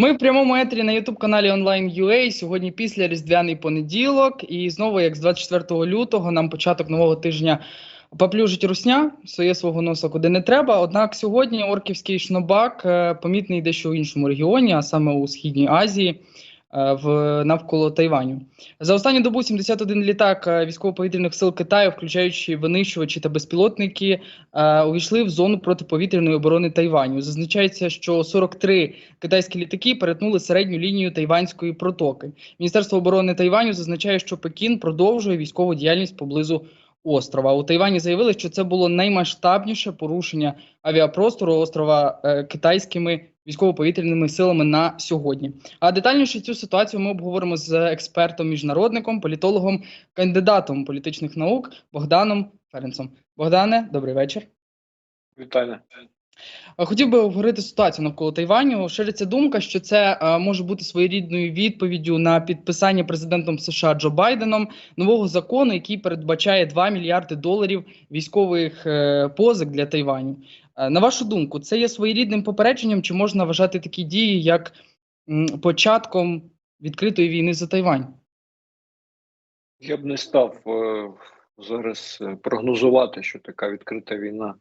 Ми в прямому етрі на youtube каналі Online.ua. Сьогодні після Різдвяний понеділок. І знову, як з 24 лютого, нам початок нового тижня поплюжить русня, своє свого носа куди не треба. Однак сьогодні орківський шнобак е, помітний дещо в іншому регіоні, а саме у Східній Азії. Е, В навколо Тайваню за останню добу 71 літак е, військово-повітряних сил Китаю, включаючи винищувачі та безпілотники, е, увійшли в зону протиповітряної оборони Тайваню. Зазначається, що 43 китайські літаки перетнули середню лінію Тайванської протоки. Міністерство оборони Тайваню зазначає, що Пекін продовжує військову діяльність поблизу острова. У Тайвані заявили, що це було наймасштабніше порушення авіапростору острова е, китайськими військово-повітряними силами на сьогодні. А детальніше цю ситуацію ми обговоримо з експертом, міжнародником, політологом, кандидатом політичних наук Богданом Ференцем. Богдане, добрий вечір. Вітання. Е, Хотів би обговорити ситуацію навколо Тайваню. Шириться думка, що це може бути своєрідною відповіддю на підписання президентом США Джо Байденом нового закону, який передбачає 2 мільярди доларів військових е, позик для Тайваню. Е, на вашу думку, це є своєрідним попередженням, чи можна вважати такі дії як початком відкритої війни за Тайвань? Я б не став е, зараз е, прогнозувати, що така відкрита війна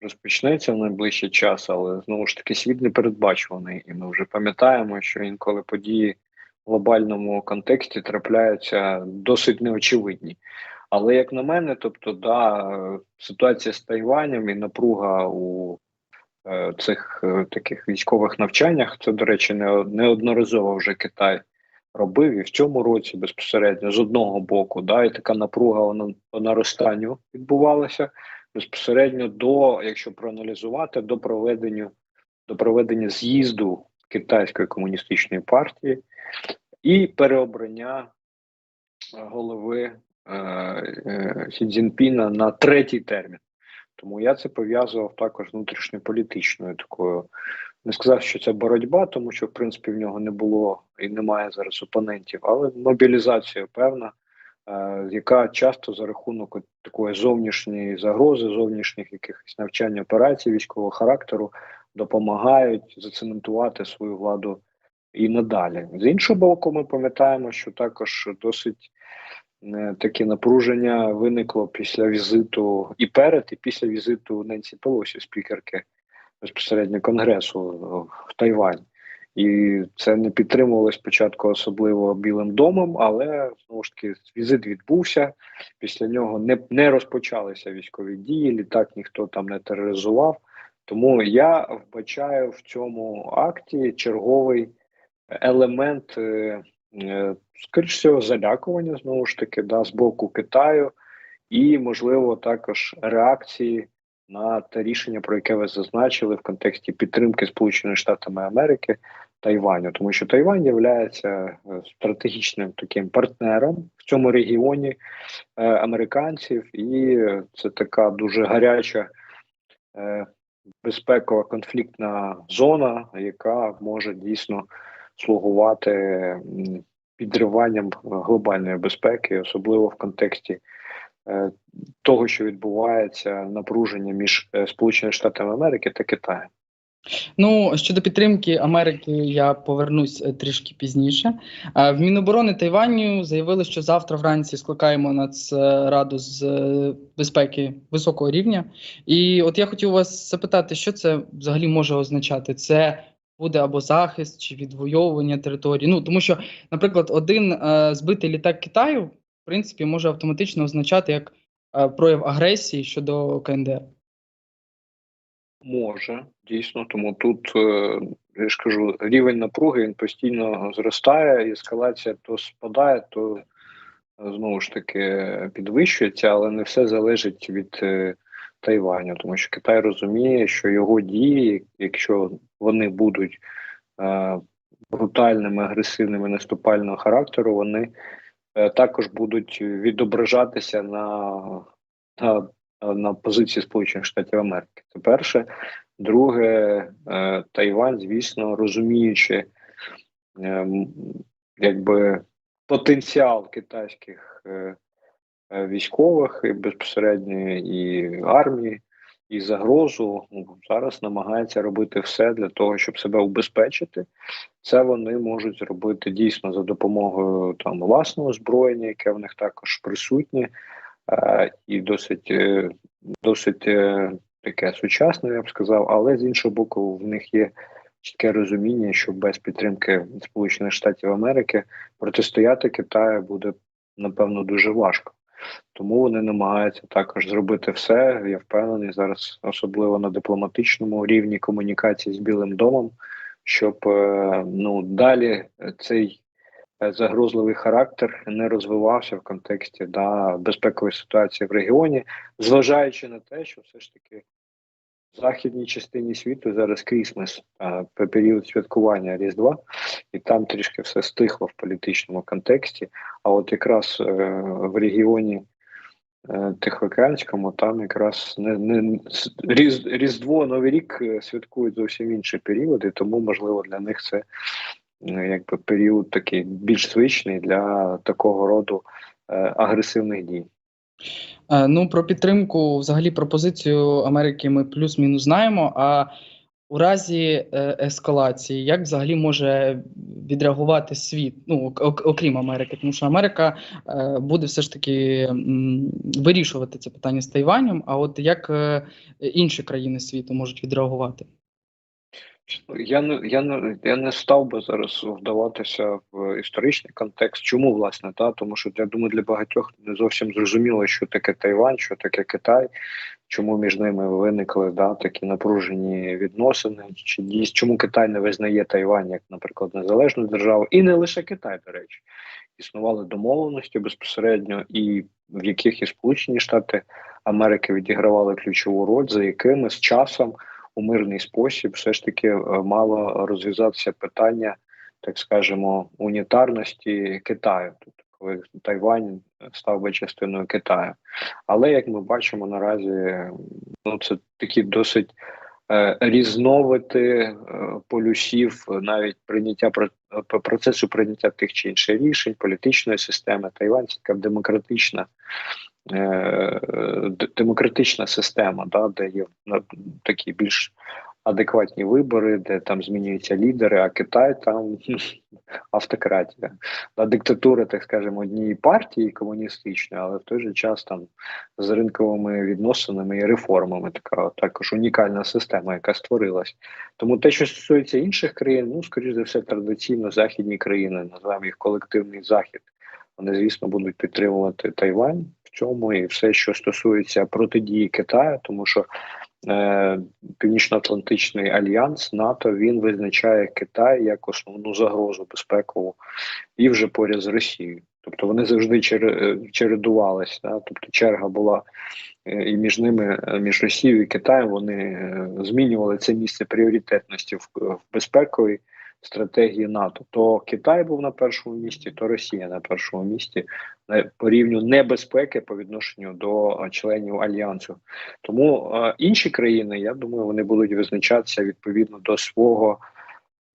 розпочнеться в найближчий час, але знову ж таки світ непередбачуваний, і ми вже пам'ятаємо, що інколи події в глобальному контексті трапляються досить неочевидні. Але як на мене, тобто, да, ситуація з Тайванем і напруга у е, цих е, таких військових навчаннях, це, до речі, не, неодноразово вже Китай робив. І в цьому році безпосередньо з одного боку, да, і така напруга вона по наростанню відбувалася безпосередньо до, якщо проаналізувати, до проведення до проведення з'їзду китайської комуністичної партії і переобрання е, голови Сі Цзіньпіна на третій термін. Тому я це пов'язував також внутрішньополітичною такою. Не сказав, що це боротьба, тому що в принципі в нього не було і немає зараз опонентів, але мобілізація певна, е, яка часто за рахунок такої зовнішньої загрози, зовнішніх якихось навчань операцій військового характеру допомагають зацементувати свою владу і надалі. З іншого боку, ми пам'ятаємо, що також досить е, таке напруження виникло після візиту і перед, і після візиту Ненсі Пелосі, спікерки безпосередньо Конгресу в Тайвань. І це не підтримувалось спочатку, особливо Білим домом, але знову ж таки візит відбувся. Після нього не, не розпочалися військові дії, літак ніхто там не тероризував. Тому я вбачаю в цьому акті черговий елемент, е, е, скоріш всього, залякування знову ж таки, да, з боку Китаю, і можливо також реакції на те рішення, про яке ви зазначили в контексті підтримки Сполучених Штатами Америки Тайваню, тому що Тайвань є стратегічним таким партнером в цьому регіоні е, американців, і це така дуже гаряча е, безпекова конфліктна зона, яка може дійсно слугувати підриванням глобальної безпеки, особливо в контексті е, того, що відбувається напруження між е, Сполученими Штатами Америки та Китаєм. Ну щодо підтримки Америки, я повернусь е, трішки пізніше. В Міноборони Тайваню заявили, що завтра вранці скликаємо Нацраду з безпеки високого рівня. І от я хотів вас запитати, що це взагалі може означати? Це буде або захист чи відвоювання території? Ну тому що, наприклад, один е, збитий літак Китаю, в принципі, може автоматично означати як е, прояв агресії щодо КНДР. Може, дійсно, тому тут е, я ж кажу, рівень напруги він постійно зростає, ескалація то спадає, то е, знову ж таки підвищується, але не все залежить від е, Тайваню, тому що Китай розуміє, що його дії, якщо вони будуть е, брутальними, агресивними, наступального характеру, вони е, також будуть відображатися на, на на позиції Сполучених Штатів Америки. Це перше. Друге, е, Тайвань, звісно, розуміючи якби потенціал китайських військових і безпосередньо і армії, і загрозу, ну, зараз намагається робити все для того, щоб себе убезпечити. Це вони можуть зробити дійсно за допомогою там власного озброєння, яке в них також присутнє, е, і досить е, досить е, таке сучасне, я б сказав, але з іншого боку, в них є чітке розуміння, що без підтримки Сполучених Штатів Америки протистояти Китаю буде напевно дуже важко. Тому вони намагаються також зробити все. Я впевнений зараз, особливо на дипломатичному рівні комунікації з Білим домом, щоб е, ну далі цей е, загрозливий характер не розвивався в контексті да, безпекової ситуації в регіоні, зважаючи на те, що все ж таки західній частині світу зараз крісмес, період святкування Різдва, і там трішки все стихло в політичному контексті. А от якраз е, в регіоні е, Тихоокеанському там якраз не не різ, Різдво, Новий рік е, святкують зовсім інші періоди, тому можливо для них це якби період такий більш звичний для такого роду агресивних дій. Е, ну, про підтримку, взагалі, пропозицію Америки ми плюс-мінус знаємо. А у разі е, ескалації, як взагалі може відреагувати світ, ну окрім Америки, тому що Америка е, буде все ж таки вирішувати це питання з Тайванем. А от як інші країни світу можуть відреагувати? Я не я не я не став би зараз вдаватися в історичний контекст. Чому власне та? Тому, що я думаю, для багатьох не зовсім зрозуміло, що таке Тайвань, що таке Китай, чому між ними виникли да такі напружені відносини, чи чому Китай не визнає Тайвань як, наприклад, незалежну державу, і не лише Китай, до речі, існували домовленості безпосередньо, і в яких і Сполучені Штати Америки відігравали ключову роль, за якими з часом у мирний спосіб, все ж таки е, мало розв'язатися питання, так скажемо, унітарності Китаю, тобто коли Тайвань став би частиною Китаю. Але як ми бачимо наразі, ну це такі досить е, різновиди е, полюсів, навіть прийняття процесу прийняття тих чи інших рішень, політичної системи Тайвань це така демократична. Е, демократична система, да, де є такі більш адекватні вибори, де там змінюються лідери, а Китай там автократія, да, диктатура, так скажемо, однієї партії комуністичної, але в той же час там з ринковими відносинами і реформами така також унікальна система, яка створилась. Тому те, що стосується інших країн, ну скоріш за все, традиційно західні країни, називаємо їх колективний захід. Вони, звісно, будуть підтримувати Тайвань цьому і все, що стосується протидії Китаю, тому що е, Північно-Атлантичний альянс НАТО він визначає Китай як основну загрозу безпекову і вже поряд з Росією. Тобто вони завжди е, чередувалися. Да? Тобто черга була е, і між ними, е, між Росією і Китаєм, вони змінювали це місце пріоритетності в, в безпековій стратегії НАТО. То Китай був на першому місці, то Росія на першому місці по рівню небезпеки по відношенню до членів альянсу. Тому е, інші країни, я думаю, вони будуть визначатися відповідно до свого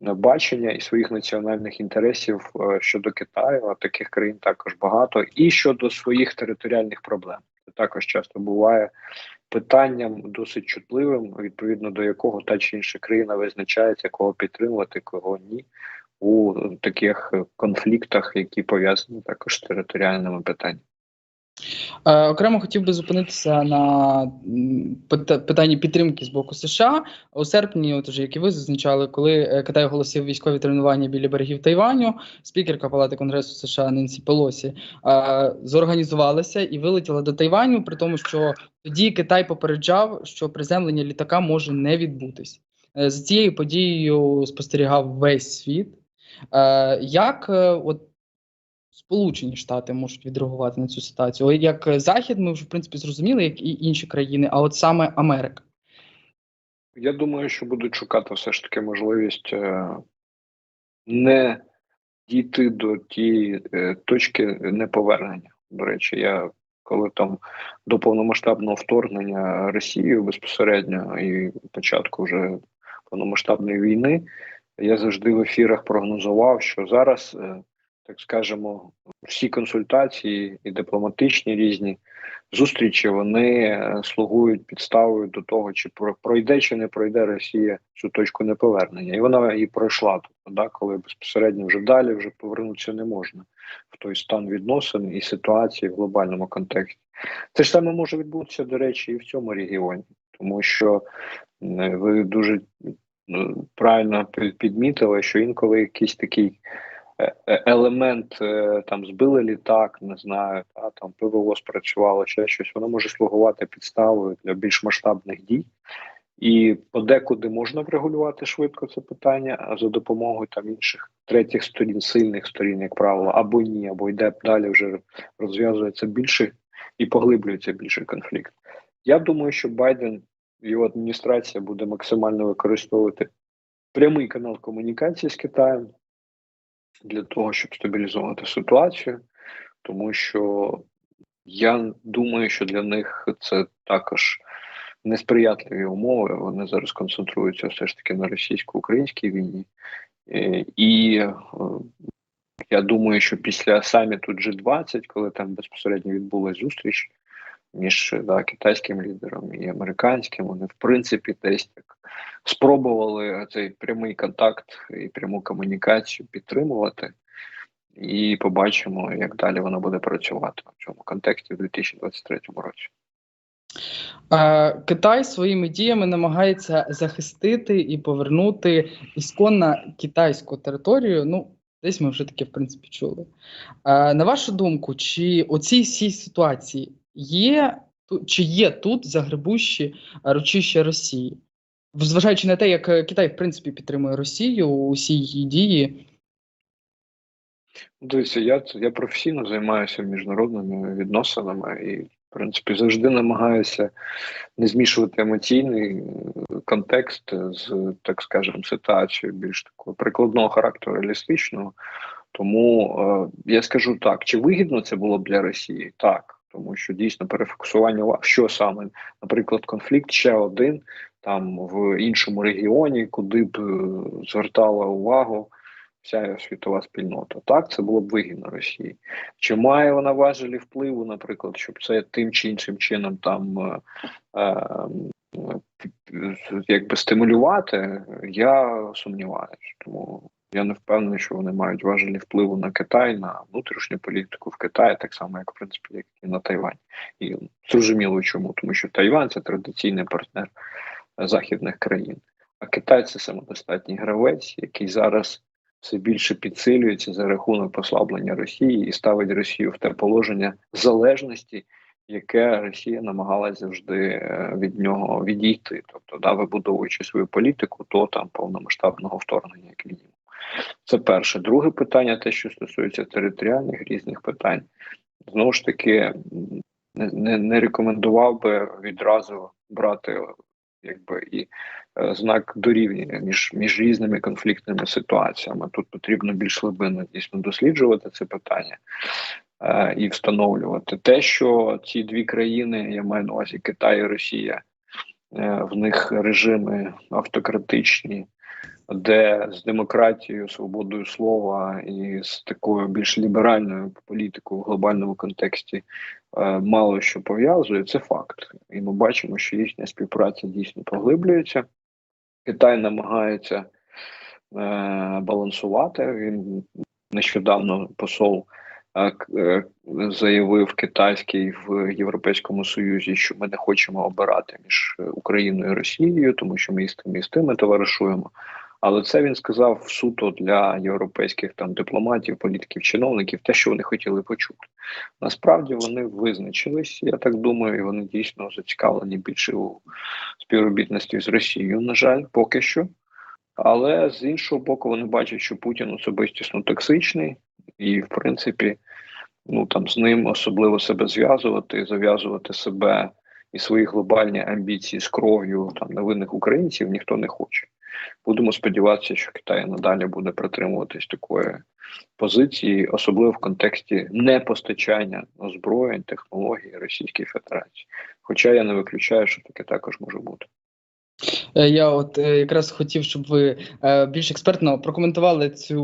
бачення і своїх національних інтересів е, щодо Китаю, а таких країн також багато, і щодо своїх територіальних проблем. Це також часто буває питанням досить чутливим, відповідно до якого та чи інша країна визначається, кого підтримувати, кого ні у таких конфліктах, які пов'язані також з територіальними питаннями. Е, окремо хотів би зупинитися на питанні підтримки з боку США у серпні, от уже як і ви зазначали, коли е, Китай оголосив військові тренування біля берегів Тайваню, спікерка Палати Конгресу США Ненсі Пелосі е, зорганізувалася і вилетіла до Тайваню, при тому, що тоді Китай попереджав, що приземлення літака може не відбутись. За цією подією спостерігав весь світ. Як от Сполучені Штати можуть відреагувати на цю ситуацію. Як Захід, ми вже в принципі зрозуміли, як і інші країни, а от саме Америка. Я думаю, що будуть шукати все ж таки можливість е, не дійти до тієї е, точки неповернення. До речі, я коли там до повномасштабного вторгнення Росією безпосередньо і початку вже повномасштабної війни, я завжди в ефірах прогнозував, що зараз. Так скажемо, всі консультації і дипломатичні різні зустрічі вони е, слугують підставою до того, чи пройде чи не пройде Росія цю точку неповернення, і вона і пройшла тобто, да, коли безпосередньо вже далі вже повернутися не можна в той стан відносин і ситуації в глобальному контексті. Це ж саме може відбутися, до речі, і в цьому регіоні, тому що ви дуже правильно підмітили, що інколи якийсь такий елемент е, там збили літак, не знаю, та там ПВО спрацювало, ще щось, воно може слугувати підставою для більш масштабних дій. І подекуди можна врегулювати швидко це питання, а за допомогою там інших третіх сторін, сильних сторін, як правило, або ні, або йде далі вже розв'язується більше і поглиблюється більше конфлікт. Я думаю, що Байден його адміністрація буде максимально використовувати прямий канал комунікації з Китаєм для того, щоб стабілізувати ситуацію, тому що я думаю, що для них це також несприятливі умови. Вони зараз концентруються все ж таки на російсько-українській війні. Е, І е, я думаю, що після саміту G20, коли там безпосередньо відбулася зустріч між да, китайським лідером і американським, вони в принципі десь так спробували цей прямий контакт і пряму комунікацію підтримувати. І побачимо, як далі вона буде працювати в цьому контексті в 2023 році. Китай своїми діями намагається захистити і повернути ісконно китайську територію. Ну, десь ми вже таке в принципі чули. На вашу думку, чи оцій всій ситуації є чи є тут загребущі ручища Росії? Зважаючи на те, як е, Китай в принципі підтримує Росію, усі її дії. Дивіться, я, я професійно займаюся міжнародними відносинами і, в принципі, завжди намагаюся не змішувати емоційний е, контекст з, так скажемо, ситуацією більш такого прикладного характеру, реалістичного. Тому е, я скажу так: чи вигідно це було б для Росії? Так. Тому що дійсно перефокусування що саме, наприклад, конфлікт ще один там в іншому регіоні, куди б е, звертала увагу вся світова спільнота. Так, це було б вигідно Росії. Чи має вона важелі впливу, наприклад, щоб це тим чи іншим чином там е, е, е, якби стимулювати, я сумніваюся. Тому я не впевнений, що вони мають важелі впливу на Китай, на внутрішню політику в Китаї, так само, як в принципі, як і на Тайвань. І зрозуміло чому, тому що Тайвань це традиційний партнер західних країн. А Китай це самодостатній гравець, який зараз все більше підсилюється за рахунок послаблення Росії і ставить Росію в те положення залежності, яке Росія намагалась завжди е, від нього відійти, тобто да, вибудовуючи свою політику, то там повномасштабного вторгнення, як мінімум. Це перше. Друге питання, те, що стосується територіальних різних питань, знову ж таки не, не, рекомендував би відразу брати якби і е, знак дорівняння між, між різними конфліктними ситуаціями. Тут потрібно більш глибинно дійсно досліджувати це питання е, і встановлювати те, що ці дві країни, я маю на увазі Китай і Росія, е, в них режими автократичні, де з демократією, свободою слова і з такою більш ліберальною політикою в глобальному контексті е, мало що пов'язує, це факт. І ми бачимо, що їхня співпраця дійсно поглиблюється. Китай намагається е, балансувати. Він нещодавно посол заявив китайський в Європейському Союзі, що ми не хочемо обирати між е, Україною і Росією, тому що ми з тим і з тими товаришуємо. Але це він сказав суто для європейських там дипломатів, політиків, чиновників, те, що вони хотіли почути. Насправді вони визначились, я так думаю, і вони дійсно зацікавлені більше у співробітності з Росією, на жаль, поки що. Але з іншого боку, вони бачать, що Путін особистісно токсичний, і, в принципі, ну там з ним особливо себе зв'язувати, зав'язувати себе і свої глобальні амбіції з кров'ю там невинних українців ніхто не хоче. Будемо сподіватися, що Китай надалі буде притримуватись такої позиції, особливо в контексті непостачання озброєнь, технологій Російській Федерації. Хоча я не виключаю, що таке також може бути. Е, Я от е, якраз хотів, щоб ви е, більш експертно прокоментували цю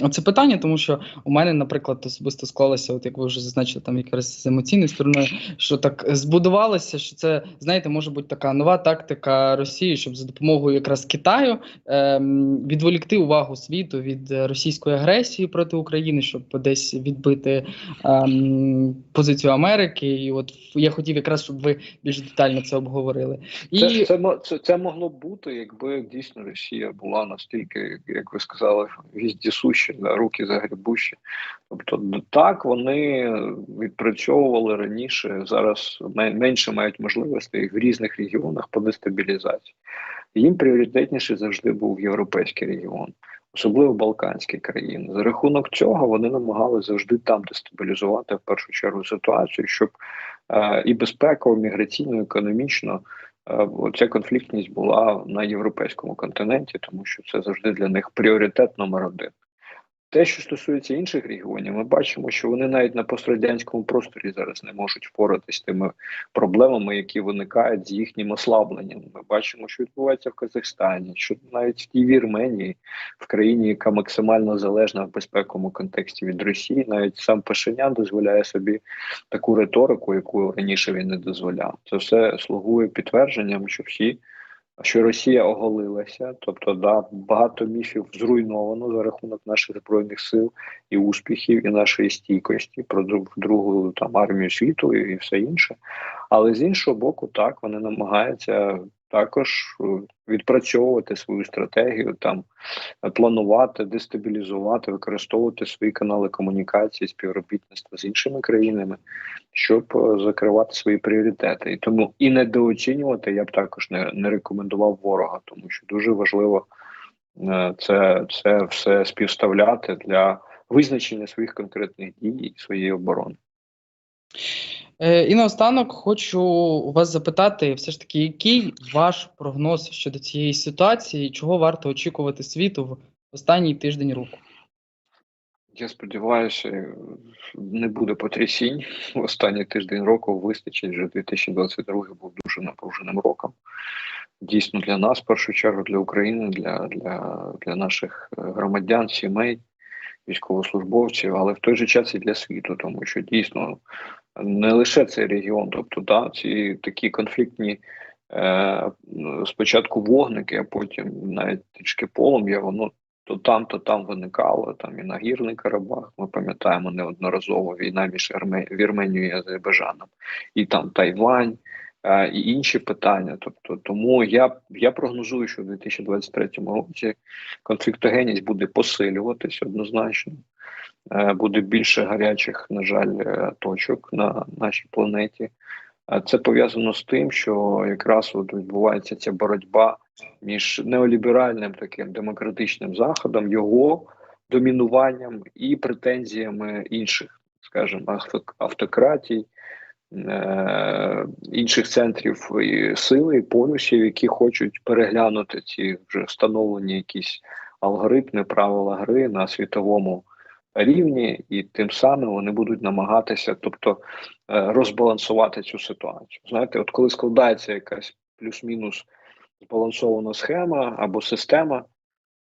ем, це питання, тому що у мене, наприклад, особисто склалося, от як ви вже зазначили, там якраз з емоційною стороною, що так збудувалося, що це знаєте, може бути така нова тактика Росії, щоб за допомогою якраз Китаю ем, відволікти увагу світу від російської агресії проти України, щоб десь відбити ем, позицію Америки. І от я хотів якраз, щоб ви більш детально це обговорили. І Це, це, це, це могло б бути, якби дійсно Росія була настільки, як ви сказали, віздісуща, да, руки загрібущі. Тобто, так вони відпрацьовували раніше, зараз менше мають можливостей в різних регіонах по дестабілізації. Їм пріоритетніше завжди був європейський регіон, особливо Балканські країни. За рахунок цього вони намагалися завжди там дестабілізувати в першу чергу ситуацію, щоб е, і безпеково, міграційно, економічно ця конфліктність була на європейському континенті, тому що це завжди для них пріоритет номер один. Те, що стосується інших регіонів, ми бачимо, що вони навіть на пострадянському просторі зараз не можуть впоратись тими проблемами, які виникають з їхнім ослабленням. Ми бачимо, що відбувається в Казахстані, що навіть в тій Вірменії, в країні, яка максимально залежна в безпековому контексті від Росії, навіть сам Пашинян дозволяє собі таку риторику, яку раніше він не дозволяв. Це все слугує підтвердженням, що всі. Що Росія оголилася, тобто да, багато міфів зруйновано за рахунок наших збройних сил і успіхів, і нашої стійкості про друг- другу там армію світу і все інше. Але з іншого боку, так вони намагаються також е, відпрацьовувати свою стратегію, там е, планувати, дестабілізувати, використовувати свої канали комунікації, співробітництва з іншими країнами, щоб е, закривати свої пріоритети. І тому і недооцінювати я б також не, не рекомендував ворога, тому що дуже важливо це, це все співставляти для визначення своїх конкретних дій і своєї оборони. Е, І наостанок хочу вас запитати, все ж таки, який ваш прогноз щодо цієї ситуації, і чого варто очікувати світу в останній тиждень року? Я сподіваюся, не буде потрясінь. Останній тиждень року вистачить вже 2022 був дуже напруженим роком. Дійсно, для нас, в першу чергу, для України, для, для, для наших е, громадян, сімей, військовослужбовців, але в той же час і для світу, тому що дійсно не лише цей регіон, тобто да, ці такі конфліктні. Е, спочатку вогники, а потім навіть трішки полум'я, воно то там, то там виникало, там і на Гірний Карабах. Ми пам'ятаємо неодноразово війна між. Вірменією і Азербайджаном, і там Тайвань, е, і інші питання. Тобто, тому я, я прогнозую, що в 2023 році конфліктогенність буде посилюватись однозначно. Е, буде більше гарячих, на жаль, е, точок на нашій планеті. А Це пов'язано з тим, що якраз от відбувається ця боротьба між неоліберальним таким демократичним заходом, його домінуванням і претензіями інших, скажімо, автократій, е- інших центрів сили, і полюсів, які хочуть переглянути ці вже встановлені якісь алгоритми, правила гри на світовому рівні, і тим самим вони будуть намагатися, тобто е, розбалансувати цю ситуацію. Знаєте, от коли складається якась плюс-мінус збалансована схема або система,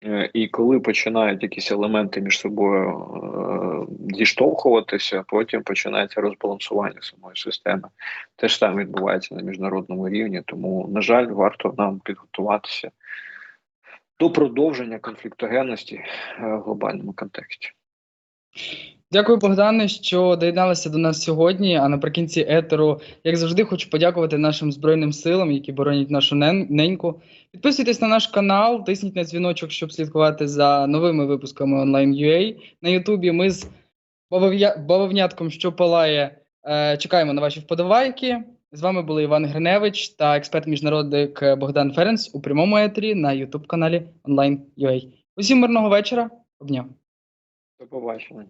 е, і коли починають якісь елементи між собою е, зіштовхуватися, потім починається розбалансування самої системи. Те ж саме відбувається на міжнародному рівні, тому, на жаль, варто нам підготуватися до продовження конфліктогенності е, в глобальному контексті. Дякую, Богдане, що доєдналися до нас сьогодні. А наприкінці етеру, як завжди, хочу подякувати нашим збройним силам, які боронять нашу неньку. Підписуйтесь на наш канал, тисніть на дзвіночок, щоб слідкувати за новими випусками онлайн.ua. На Ютубі ми з бавовнятком, що палає, е, чекаємо на ваші вподобайки. З вами були Іван Гриневич та експерт-міжнародник Богдан Ференц у прямому етері на Ютуб каналі онлайн.ua. Усім мирного вечора. Обняв. До побачення.